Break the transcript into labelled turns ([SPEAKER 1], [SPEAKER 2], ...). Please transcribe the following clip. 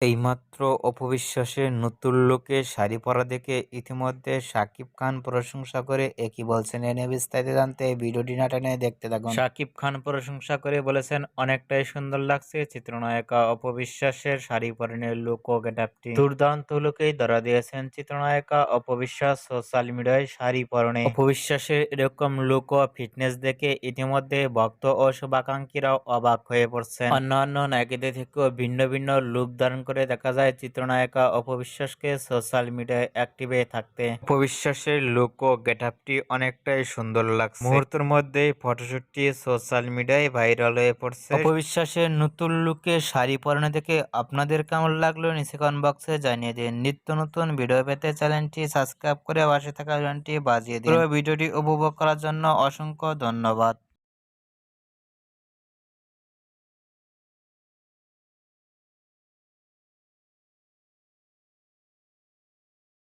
[SPEAKER 1] এইমাত্র অপবিশ্বাসের নতুন লুকে শাড়ি পরা দেখে ইতিমধ্যে শাকিব খান প্রশংসা করে একই বলছেন এ নিয়ে বিস্তারিত জানতে ভিডিওটি না টেনে দেখতে থাকুন। শাকিব খান প্রশংসা করে বলেছেন অনেকটাই সুন্দর লাগছে চিত্রনায়িকা অপবিশ্বাসের শাড়ি পরনের লুক ও গেটআপটি দুর্দান্ত লুকেই ধরা দিয়েছেন চিত্রনায়িকা অপবিশ্বাস সোশ্যাল মিডিয়ায় শাড়ি পরনে। অপবিশ্বাসের এরকম লুক ও ফিটনেস দেখে ইতিমধ্যে ভক্ত ও শুভাকাঙ্ক্ষীরাও অবাক হয়ে পড়ছেন। অন্যান্য নায়িকাদের থেকেও ভিন্ন ভিন্ন লুক ধারণ করে দেখা যায় চিত্রনায়িকা অপবিশ্বাসকে সোশ্যাল মিডিয়ায় অ্যাক্টিভে থাকতে। অপবিশ্বাসের লুক ও গেটআপটি অনেকটাই সুন্দর লাগছে। মুহূর্তের মধ্যেই ফটোশুটটি সোশ্যাল মিডিয়ায় ভাইরাল হয়ে পড়ছে। অপবিশ্বাসের নতুন লুকে শাড়ি পরানো দেখে আপনাদের কেমন লাগল নিচে কমেন্ট বক্সে জানিয়ে দিন। নিত্য নতুন ভিডিও পেতে চ্যানেলটি সাবস্ক্রাইব করে পাশে থাকা ঘন্টি বাজিয়ে দিন। পুরো ভিডিওটি উপভোগ করার জন্য অসংখ্য ধন্যবাদ।